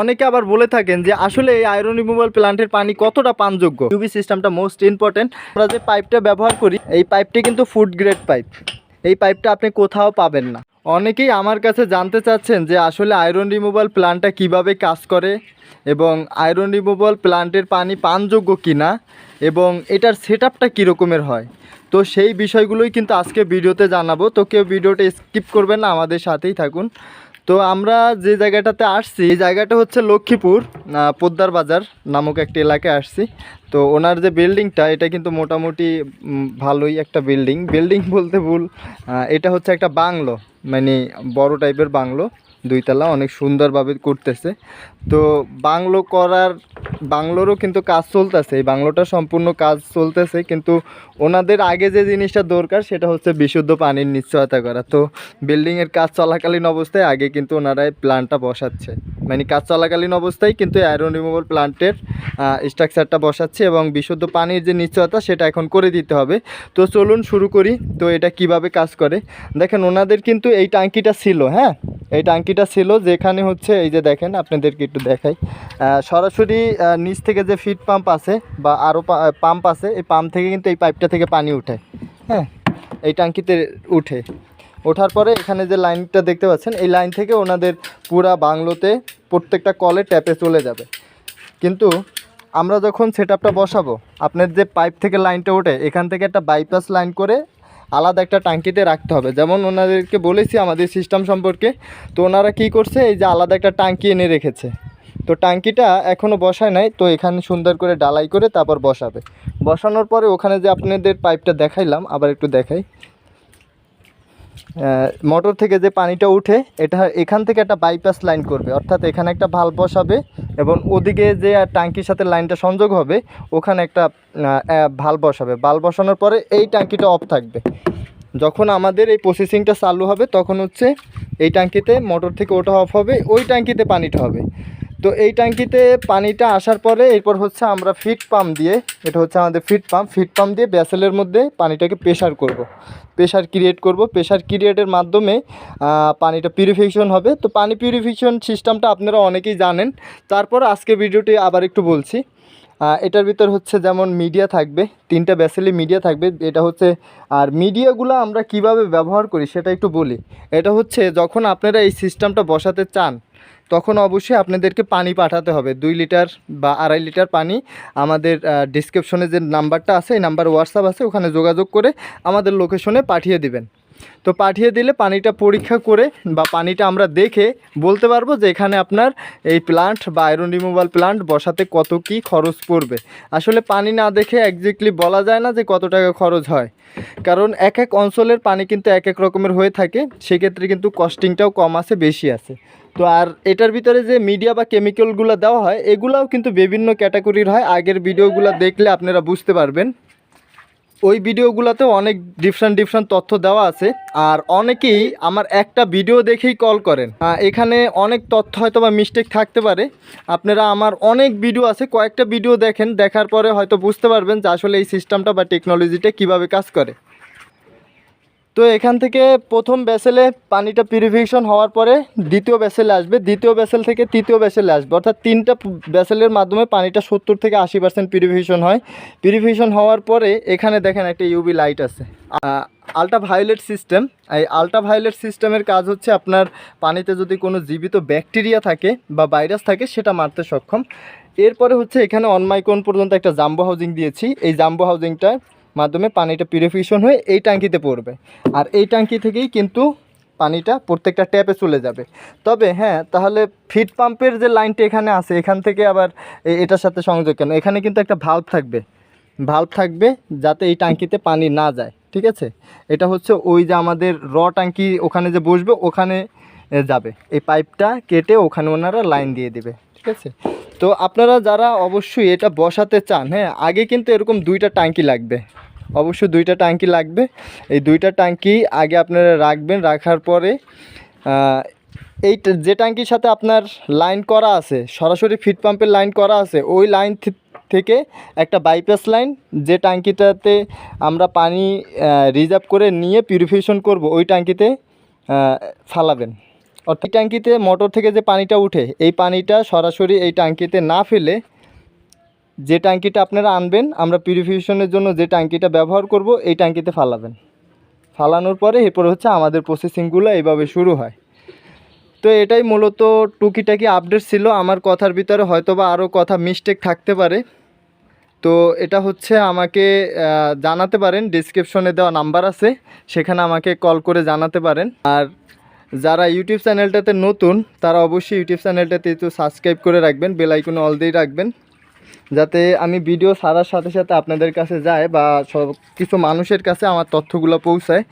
অনেকে আবার বলে থাকেন যে আসলে এই আয়রন রিমুভাল প্ল্যান্টের পানি কতটা পানযোগ্য? ইউবি সিস্টেমটা মোস্ট ইম্পর্টেন্ট আমরা যে পাইপটা ব্যবহার করি, এই পাইপটি কিন্তু ফুড গ্রেড পাইপ এই পাইপটা আপনি কোথাও পাবেন না। অনেকেই আমার কাছে জানতে চাচ্ছেন যে আসলে আয়রন রিমুভাল প্ল্যান্টটা কীভাবে কাজ করে এবং আয়রন রিমুভাল প্ল্যান্টের পানি পানযোগ্য কিনা এবং এটার সেট আপটা কীরকমের হয়? তো সেই বিষয়গুলোই কিন্তু আজকে ভিডিওতে জানাব। তো কেউ ভিডিওটা স্কিপ করবেন না, আমাদের সাথেই থাকুন। তো আমরা যে জায়গাটাতে আসছি, এই জায়গাটা হচ্ছে লক্ষ্মীপুর পোদ্দার বাজার নামক একটি এলাকায় আসছি। তো ওনার যে বিল্ডিংটা, এটা কিন্তু মোটামুটি ভালোই একটা বিল্ডিং। বিল্ডিং বলতে ভুল এটা হচ্ছে একটা বাংলো মানে বড় টাইপের বাংলো। দুইতলা, অনেক সুন্দরভাবে করতেছে। তো বাংলো করার, বাংলোরও কিন্তু কাজ চলতেছে। এই বাংলোটা সম্পূর্ণ কাজ চলতেছে, কিন্তু ওনাদের আগে যে জিনিসটা দরকার সেটা হচ্ছে বিশুদ্ধ পানির নিশ্চয়তা করা। তো বিল্ডিংয়ের কাজ চলাকালীন অবস্থায় আগে কিন্তু ওনারা এই প্ল্যান্টটা বসাচ্ছে। মানে কাজ চলাকালীন অবস্থায় কিন্তু আয়রন রিমুভাল প্ল্যান্টের স্ট্রাকচারটা বসাচ্ছে এবং বিশুদ্ধ পানির যে নিশ্চয়তা সেটা এখন করে দিতে হবে। তো চলুন শুরু করি, তো এটা কীভাবে কাজ করে। দেখেন, ওনাদের কিন্তু এই টাঙ্কিটা ছিল হ্যাঁ? এই টাঙ্কিটা ছিল যেখানে হচ্ছে, এই যে দেখেন, আপনাদেরকে একটু দেখাই। সরাসরি নিচ থেকে যে ফিট পাম্প আছে বা আরও পাম্প আছে, এই পাম্প থেকে কিন্তু এই পাইপটা থেকে পানি উঠে। হ্যাঁ এই টাঙ্কিতে উঠে। ওঠার পরে এখানে যে লাইনটা দেখতে পাচ্ছেন, এই লাইন থেকে ওনাদের পুরা বাংলোতে প্রত্যেকটা কলে ট্যাপে চলে যাবে। কিন্তু আমরা যখন সেট বসাবো, আপনার যে পাইপ থেকে লাইনটা ওঠে, এখান থেকে একটা বাইপাস লাইন করে আলাদা একটা টাঙ্কিতে রাখতে হবে। যেমন ওনাদেরকে বলেছি আমাদের সিস্টেম সম্পর্কে, তো ওনারা কী করছে, এই যে আলাদা একটা টাঙ্কি এনে রেখেছে। তো টাঙ্কিটা এখনও বসায় নাই, তো এখানে সুন্দর করে ডালাই করে তারপর বসাবে। বসানোর পরে ওখানে যে আপনাদের পাইপটা দেখাইলাম, আবার একটু দেখাই। মোটর থেকে যে পানিটা উঠে, এটা এখান থেকে একটা বাইপাস লাইন করবে। অর্থাৎ এখানে একটা ভালো বসাবে এবং ওদিকে যে ট্যাঙ্কির সাথে লাইনটা সংযোগ হবে, ওখানে একটা ভালো বসাবে। ভালো বসানোর পরে এই ট্যাঙ্কিটা অফ থাকবে। যখন আমাদের এই প্রসেসিংটা চালু হবে, তখন হচ্ছে এই ট্যাঙ্কিতে মোটর থেকে ওটা অফ হবে, ওই ট্যাঙ্কিতে পানিটা হবে। তো এই ট্যাঙ্কিতে পানিটা আসার পরে এরপর হচ্ছে আমরা ফিট পাম্প দিয়ে, এটা হচ্ছে আমাদের ফিট পাম্প ফিট পাম্প দিয়ে ব্যাসেলের মধ্যে পানিটাকে প্রেশার করব। প্রেশার ক্রিয়েট করব। প্রেশার ক্রিয়েটের মাধ্যমে পানিটা পিউরিফিকেশন হবে। তো পানি পিউরিফিকেশন সিস্টেমটা আপনারা অনেকেই জানেন। তারপর আজকে ভিডিওটি আবার একটু বলছি। এটার ভিতর হচ্ছে যেমন মিডিয়া থাকবে, তিনটা ব্যাসেলি মিডিয়া থাকবে। এটা হচ্ছে, আর মিডিয়াগুলো আমরা কীভাবে ব্যবহার করি সেটা একটু বলি। এটা হচ্ছে যখন আপনারা এই সিস্টেমটা বসাতে চান তখন অবশ্যই আপনাদেরকে পানি পাঠাতে হবে। দুই লিটার বা আড়াই লিটার পানি আমাদের ডিসক্রিপশনে যে নাম্বারটা আছে, এই নাম্বার হোয়াটসঅ্যাপ আছে, ওখানে যোগাযোগ করে আমাদের লোকেশনে পাঠিয়ে দিবেন। তো পাঠিয়ে দিলে পানিটা পরীক্ষা করে বা পানিটা আমরা দেখে বলতে পারব যে এখানে আপনার এই প্লান্ট বা আয়রন রিমুভাল প্লান্ট বসাতে কত কি খরচ পড়বে। আসলে পানি না দেখে একজ্যাক্টলি বলা যায় না যে কত টাকা খরচ হয়। কারণ এক এক অঞ্চলের পানি কিন্তু এক এক রকমের হয়ে থাকে, সেক্ষেত্রে কিন্তু কস্টিংটাও কম আছে, বেশি আছে। তো আর এটার ভিতরে যে মিডিয়া বা কেমিক্যালগুলো দেওয়া হয়, এগুলাও কিন্তু বিভিন্ন ক্যাটাগরির হয়। আগের ভিডিওগুলো দেখলে আপনারা বুঝতে পারবেন। ওই ভিডিওগুলোতে অনেক ডিফারেন্ট ডিফারেন্ট তথ্য দেওয়া আছে। আর অনেকেই আমার একটা ভিডিও দেখেই কল করেন। এখানে অনেক তথ্য হয়তো বা মিস্টেক থাকতে পারে। আপনারা আমার অনেক ভিডিও আছে, কয়েকটা ভিডিও দেখেন, দেখার পরে হয়তো বুঝতে পারবেন যে আসলে এই সিস্টেমটা বা টেকনোলজিটা কীভাবে কাজ করে। তো এখান থেকে প্রথম ব্যাসেলে পানিটা পিউরিফিকেশন হওয়ার পরে দ্বিতীয় ব্যাসেলে আসবে। দ্বিতীয় ব্যাসেল থেকে তৃতীয় ব্যাসেলে আসবে। অর্থাৎ তিনটা ব্যাসেলের মাধ্যমে পানিটা সত্তর থেকে আশি পার্সেন্ট পিউরিফিকেশন হয়। পিউরিফিকেশন হওয়ার পরে এখানে দেখেন একটা ইউবি লাইট আছে। আলট্রা ভায়োলেট সিস্টেম এই আলট্রা ভায়োলেট সিস্টেমের কাজ হচ্ছে আপনার পানিতে যদি কোনো জীবিত ব্যাকটেরিয়া থাকে বা ভাইরাস থাকে, সেটা মারতে সক্ষম। এরপরে হচ্ছে এখানে অন মাইক্রন পর্যন্ত একটা জাম্বো হাউজিং দিয়েছি। এই জাম্বো হাউজিংটা মাধ্যমে পানিটা পিউরিফিকেশন হয়ে এই ট্যাঙ্কিতে পড়বে। আর এই ট্যাঙ্কি থেকেই কিন্তু পানিটা প্রত্যেকটা ট্যাপে চলে যাবে। তবে হ্যাঁ তাহলে ফিট পাম্পের যে লাইনটি এখানে আছে, এখান থেকে আবার এটার সাথে সংযোগ কেন? এখানে কিন্তু একটা ভাল্ব থাকবে। ভাল্ব থাকবে যাতে এই ট্যাঙ্কিতে পানি না যায়, ঠিক আছে? এটা হচ্ছে ওই যে আমাদের র ট্যাঙ্কি ওখানে যে বসবে, ওখানে যাবে। এই পাইপটা কেটে ওখানে ওনারা লাইন দিয়ে দেবে, ঠিক আছে? তো আপনারা যারা অবশ্যই এটা বসাতে চান হ্যাঁ আগে কিন্তু এরকম দুইটা ট্যাঙ্কি লাগবে। অবশ্যই দুইটা ট্যাঙ্কি লাগবে। এই দুইটা ট্যাঙ্কি আগে আপনারা রাখবেন, রাখার পরে এই যে ট্যাঙ্কির সাথে আপনার লাইন করা আছে, সরাসরি ফিট পাম্পের লাইন করা আছে, ওই লাইন থেকে একটা বাইপাস লাইন, যে ট্যাঙ্কিটাতে আমরা পানি রিজার্ভ করে নিয়ে পিউরিফিকেশন করব, ওই ট্যাঙ্কিতে ফালাবেন। অর্থাৎ ট্যাঙ্কিতে মোটর থেকে যে পানিটা উঠে, এই পানিটা সরাসরি এই ট্যাঙ্কিতে না ফেলে যে ট্যাঙ্কিটা আপনারা আনবেন, আমরা পিউরিফিকেশনের জন্য যে ট্যাঙ্কিটা ব্যবহার করব, এই ট্যাঙ্কিতে ফালাবেন। ফালানোর পরে এরপর হচ্ছে আমাদের প্রসেসিংগুলো এইভাবে শুরু হয়। তো এটাই মূলত টুকিটাকি আপডেট ছিল। আমার কথার ভিতরে হয়তো বা আরও কথা মিস্টেক থাকতে পারে। তো এটা হচ্ছে আমাকে জানাতে পারেন ডিসক্রিপশনে দেওয়া নাম্বার আছে। সেখানে আমাকে কল করে জানাতে পারেন। আর যারা ইউটিউব চ্যানেলটাতে নতুন, তারা অবশ্যই ইউটিউব চ্যানেলটাতে একটু সাবস্ক্রাইব করে রাখবেন বেল আইকনে অল দিয়ে রাখবেন। যাতে আমি ভিডিও ছাড়ার সাথে সাথে আপনাদের কাছে যায় বা সব কিছু মানুষের কাছে আমার তথ্যগুলো পৌঁছায়।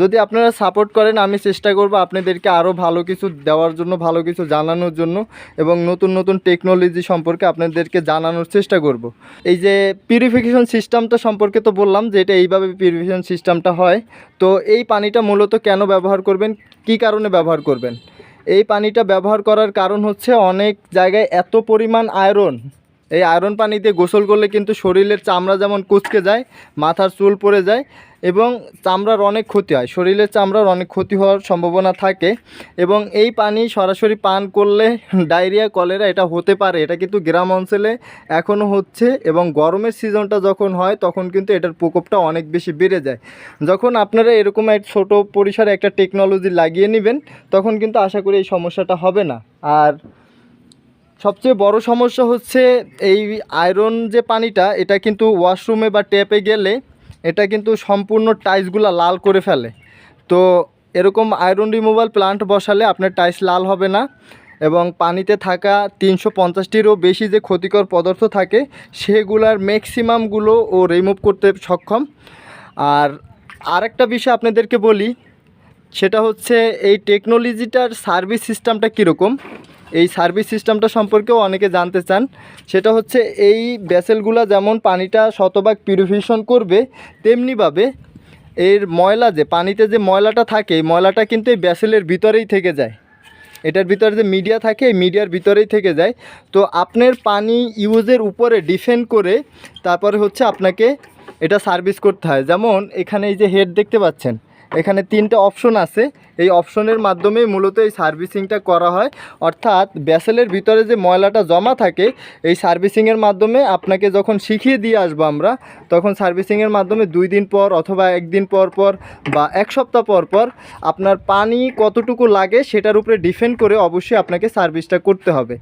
যদি আপনারা সাপোর্ট করেন, আমি চেষ্টা করব আপনাদেরকে আরও ভালো কিছু দেওয়ার জন্য, ভালো কিছু জানানোর জন্য এবং নতুন নতুন টেকনোলজি সম্পর্কে আপনাদেরকে জানানোর চেষ্টা করব। এই যে পিউরিফিকেশন সিস্টেমটা সম্পর্কে তো বললাম যে এটা এইভাবে পিউরিফিকেশন সিস্টেমটা হয়। তো এই পানিটা মূলত কেন ব্যবহার করবেন? কী কারণে ব্যবহার করবেন? এই পানিটা ব্যবহার করার কারণ হচ্ছে অনেক জায়গায় এত পরিমাণ আয়রন এই আয়রন পানি দিয়ে গোসল করলে কিন্তু শরীরের চামড়া যেমন কুচকে যায়, মাথার চুল পড়ে যায় এবং চামড়ার অনেক ক্ষতি হয়। শরীরের চামড়ার অনেক ক্ষতি হওয়ার সম্ভাবনা থাকে এবং এই পানি সরাসরি পান করলে ডায়রিয়া, কলেরা এটা হতে পারে। এটা কিন্তু গ্রাম অঞ্চলে এখনও হচ্ছে এবং গরমের সিজনটা যখন হয় তখন কিন্তু এটার প্রকোপটা অনেক বেশি বেড়ে যায়। যখন আপনারা এরকম এক ছোটো পরিসরে একটা টেকনোলজি লাগিয়ে নেবেন, তখন কিন্তু আশা করি এই সমস্যাটা হবে না। আর সবচেয়ে বড় সমস্যা হচ্ছে এই আয়রন যে পানিটা, এটা কিন্তু ওয়াশরুমে বা ট্যাপে গেলে এটা কিন্তু সম্পূর্ণ টাইলসগুলো লাল করে ফেলে। তো এরকম আয়রন রিমুভাল প্লান্ট বসালে আপনার টাইলস লাল হবে না এবং পানিতে থাকা তিনশো পঞ্চাশটিরও বেশি যে ক্ষতিকর পদার্থ থাকে, সেগুলার ম্যাক্সিমামগুলো ও রিমুভ করতে সক্ষম। আর আরেকটা বিষয় আপনাদেরকে বলি, সেটা হচ্ছে এই টেকনোলজিটার সার্ভিস সিস্টেমটা কীরকম? এই সার্ভিস সিস্টেমটা সম্পর্কেও অনেকে জানতে চান। সেটা হচ্ছে এই ভেসেলগুলো যেমন পানিটা শতভাগ পিউরিফিকেশন করবে তেমনিভাবে এর ময়লা যে, পানিতে যে ময়লাটা থাকে ময়লাটা কিন্তু এই ব্যাসেলের ভিতরেই থেকে যায়। এটার ভিতরে যে মিডিয়া থাকে, এই মিডিয়ার ভিতরেই থেকে যায়। তো আপনার পানি ইউজের উপরে ডিফেন্ড করে তারপরে হচ্ছে আপনাকে এটা সার্ভিস করতে হয়। যেমন এখানে এই যে হেড দেখতে পাচ্ছেন এখানে তিনটা অপশন আছে। এই অপশনের মাধ্যমে মূলত এই সার্ভিসিংটা করা হয়। অর্থাৎ ব্যাসেলের ভিতরে যে ময়লাটা জমা থাকে, এই সার্ভিসিংয়ের মাধ্যমে আপনাকে যখন শিখিয়ে দিয়ে আসব আমরা, তখন সার্ভিসিংয়ের মাধ্যমে দুই দিন পর অথবা একদিন পর পর বা এক সপ্তাহ পর পর আপনার পানি কতটুকু লাগে সেটার উপরে ডিপেন্ড করে অবশ্যই আপনাকে সার্ভিসটা করতে হবে।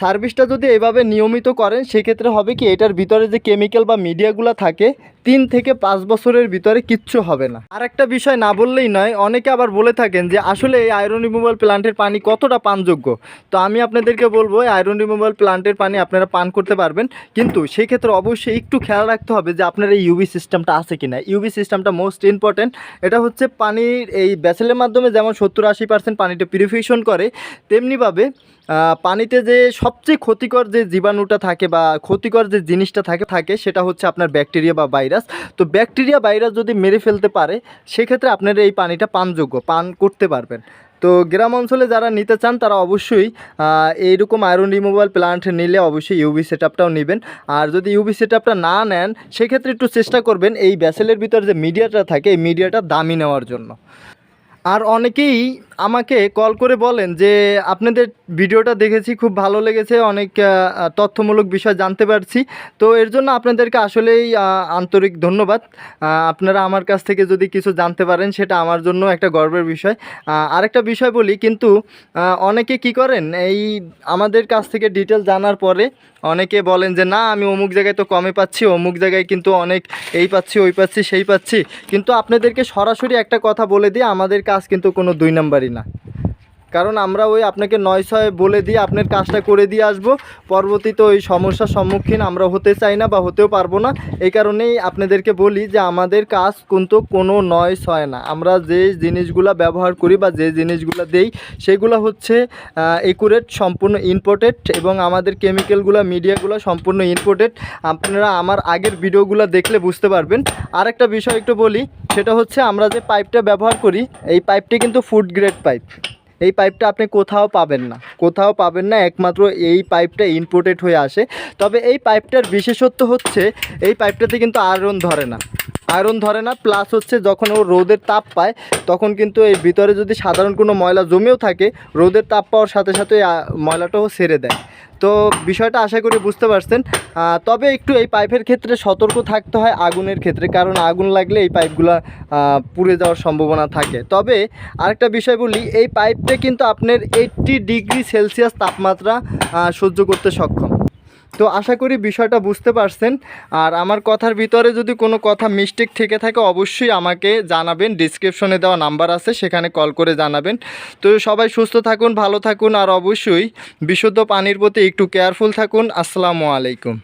সার্ভিসটা যদি এভাবে নিয়মিত করেন, সেক্ষেত্রে হবে কি, এটার ভিতরে যে কেমিক্যাল বা মিডিয়াগুলো থাকে তিন থেকে পাঁচ বছরের ভিতরে কিচ্ছু হবে না। আর একটা বিষয় না বললেই নয়, অনেকে আবার বলে থাকেন যে আসলে এই আয়রন রিমুভাল প্লান্টের পানি কতটা পানযোগ্য? তো আমি আপনাদেরকে বলব আয়রন রিমুভাল প্লান্টের পানি আপনারা পান করতে পারবেন। কিন্তু সেই ক্ষেত্রে অবশ্যই একটু খেয়াল রাখতে হবে যে আপনার এই ইউবি সিস্টেমটা আছে কিনা। ইউবি সিস্টেমটা মোস্ট ইম্পর্ট্যান্ট এটা হচ্ছে পানির এই ব্যাসেলের মাধ্যমে যেমন সত্তর আশি পার্সেন্ট পানিটা পিউরিফিকেশন করে, তেমনিভাবে পানিতে যে সবচেয়ে ক্ষতিকর যে জীবাণুটা থাকে বা ক্ষতিকর যে জিনিসটা থাকে থাকে সেটা হচ্ছে আপনার ব্যাকটেরিয়া বা ভাইরাস, তো ব্যাকটেরিয়া ভাইরাস যদি মেরে ফেলতে পারে, সেক্ষেত্রে আপনার এই পানিটা পানযোগ্য, পান করতে পারবেন। তো গ্রাম অঞ্চলে যারা নিতে চান, তারা অবশ্যই এইরকম আয়রন রিমুভাল প্লান্ট নিলে অবশ্যই ইউবি সেট নেবেন। আর যদি ইউবি সেট না নেন, সেক্ষেত্রে একটু চেষ্টা করবেন এই ব্যাসেলের ভিতর যে মিডিয়াটা থাকে, এই মিডিয়াটা দামি নেওয়ার জন্য। আর অনেকেই আমাকে কল করে বলেন যে আপনাদের ভিডিওটা দেখেছি, খুব ভালো লেগেছে, অনেক তথ্যমূলক বিষয় জানতে পারছি। তো এর জন্য আপনাদেরকে আসলেই আন্তরিক ধন্যবাদ। আপনারা আমার কাছ থেকে যদি কিছু জানতে পারেন, সেটা আমার জন্য একটা গর্বের বিষয়। আরেকটা বিষয় বলি, কিন্তু অনেকে কি করেন, এই আমাদের কাছ থেকে ডিটেল জানার পরে অনেকে বলেন যে, না, আমি অমুক জায়গায় তো কমে পাচ্ছি, অমুক জায়গায় কিন্তু অনেক এই পাচ্ছি, ওই পাচ্ছি, সেই পাচ্ছি। কিন্তু আপনাদেরকে সরাসরি একটা কথা বলে দিই আমাদের কাজ কিন্তু কোনো দুই নাম্বারই না কারণ আমরা ওই আপনাকে নয় ছয় বলে দিয়ে আপনার কাজটা করে দিয়ে আসব। পরবর্তীতে ওই সমস্যার সম্মুখীন আমরা হতে চাই না বা হতেও পারব না। এই কারণেই আপনাদেরকে বলি যে আমাদের কাজ কিন্তু কোনো নয় ছয় না। আমরা যে জিনিসগুলো ব্যবহার করি বা যে জিনিসগুলো দেই, সেগুলো হচ্ছে একুরেট সম্পূর্ণ ইম্পোর্টেড এবং আমাদের কেমিক্যালগুলো মিডিয়াগুলো সম্পূর্ণ ইম্পোর্টেড আপনারা আমার আগের ভিডিওগুলো দেখলে বুঝতে পারবেন। আরেকটা বিষয় একটু বলি, সেটা হচ্ছে আমরা যে পাইপটা ব্যবহার করি, এই পাইপটি কিন্তু ফুড গ্রেড পাইপ এই পাইপটা আপনি কোথাও পাবেন না। কোথাও পাবেন না, একমাত্র এই পাইপটা ইম্পোর্টেড হয়ে আসে। তবে এই পাইপটার বিশেষত্ব হচ্ছে, এই পাইপটাতে কিন্তু আয়রন ধরে না। আয়রন ধরে না প্লাস হচ্ছে যখন ও রোদের তাপ পায়, তখন কিন্তু এই ভিতরে যদি সাধারণ কোনো ময়লা জমেও থাকে, রোদের তাপ পাওয়ার সাথে সাথে ময়লাটাও সেরে দেয়। তো বিষয়টা আশা করি বুঝতে পারছেন। তবে একটু এই পাইপের ক্ষেত্রে সতর্ক থাকতে হয় আগুনের ক্ষেত্রে, কারণ আগুন লাগলে এই পাইপগুলো পুড়ে যাওয়ার সম্ভাবনা থাকে। তবে আরেকটা বিষয় বলি, এই পাইপটা কিন্তু আপনার এইট্টি ডিগ্রি সেলসিয়াস তাপমাত্রা সহ্য করতে সক্ষম। তো আশা করি বিষয়টা বুঝতে পারছেন। আর আমার কথার ভিতরে যদি কোনো কথা মিস্টেক থেকে থাকে, অবশ্যই আমাকে জানাবেন। ডিসক্রিপশনে দেওয়া নাম্বার আছে, সেখানে কল করে জানাবেন। তো সবাই সুস্থ থাকুন, ভালো থাকুন, আর অবশ্যই বিশুদ্ধ পানির প্রতি একটু কেয়ারফুল থাকুন। আসসালামু আলাইকুম।